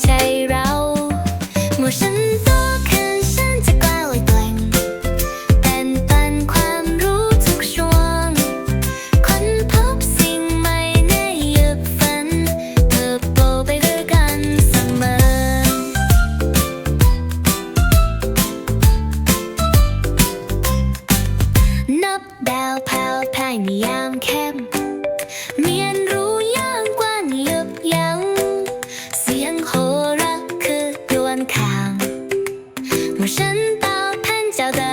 ใจเรมื่อฉันโตขึ้นฉันจะกล้าเปล่งเป็นความรู้ทุกช่วง คนพบสิ่งใหม่ในยึฝัน เติโตไปด้วยกันเสมอ นับดาวแผ่วแผ่ย 神报探脚的